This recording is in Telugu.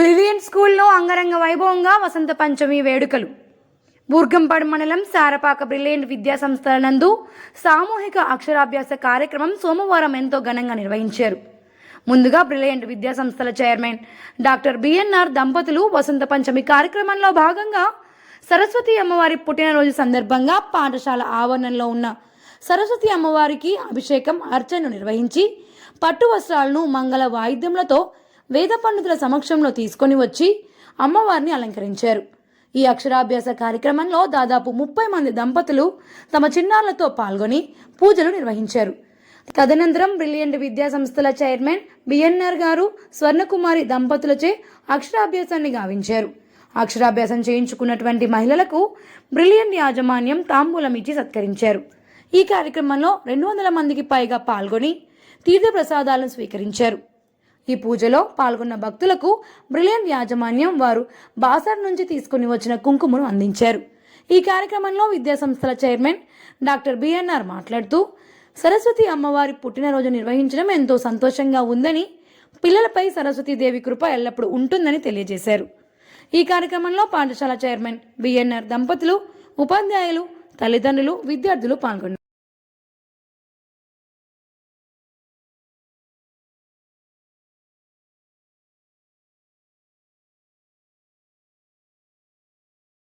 బ్రిలియంట్ స్కూల్లో అంగరంగ వైభవంగా వసంత పంచమి వేడుకలు. బూర్గంపాడు మండలం సారపాక బ్రిలియంట్ విద్యా సంస్థల నందు సామూహిక అక్షరాభ్యాస కార్యక్రమం సోమవారం ఎంతో ఘనంగా నిర్వహించారు. ముందుగా బ్రిలియంట్ విద్యా సంస్థల చైర్మన్ డాక్టర్ బిఎన్ఆర్ దంపతులు వసంత పంచమి కార్యక్రమంలో భాగంగా సరస్వతి అమ్మవారి పుట్టినరోజు సందర్భంగా పాఠశాల ఆవరణలో ఉన్న సరస్వతి అమ్మవారికి అభిషేకం అర్చనను నిర్వహించి పట్టు వస్త్రాలను మంగళ వాయిద్యములతో వేద పండితుల సమక్షంలో తీసుకొని వచ్చి అమ్మవారిని అలంకరించారు. ఈ అక్షరాభ్యాస కార్యక్రమంలో దాదాపు ముప్పై మంది దంపతులు తమ చిన్నారులతో పాల్గొని పూజలు నిర్వహించారు. తదనంతరం బ్రిలియంట్ విద్యా సంస్థల చైర్మన్ బిఎన్ఆర్ గారు స్వర్ణకుమారి దంపతులచే అక్షరాభ్యాసాన్ని గావించారు. అక్షరాభ్యాసం చేయించుకున్నటువంటి మహిళలకు బ్రిలియంట్ యాజమాన్యం తాంబూలం ఇచ్చి సత్కరించారు. ఈ కార్యక్రమంలో రెండు వందల మందికి పైగా పాల్గొని తీర్థప్రసాదాలను స్వీకరించారు. ఈ పూజలో పాల్గొన్న భక్తులకు బ్రిలియన్ యాజమాన్యం వారు బాసర్ నుంచి తీసుకుని వచ్చిన కుంకుమను అందించారు. ఈ కార్యక్రమంలో విద్యాసంస్థల చైర్మన్ డాక్టర్ బిఎన్ఆర్ మాట్లాడుతూ సరస్వతి అమ్మవారి పుట్టినరోజు నిర్వహించడం ఎంతో సంతోషంగా ఉందని పిల్లలపై సరస్వతీదేవి కృప ఎల్లప్పుడూ ఉంటుందని తెలియజేశారు. ఈ కార్యక్రమంలో పాఠశాల చైర్మన్ బిఎన్ఆర్ దంపతులు ఉపాధ్యాయులు తల్లిదండ్రులు విద్యార్థులు పాల్గొన్నారు.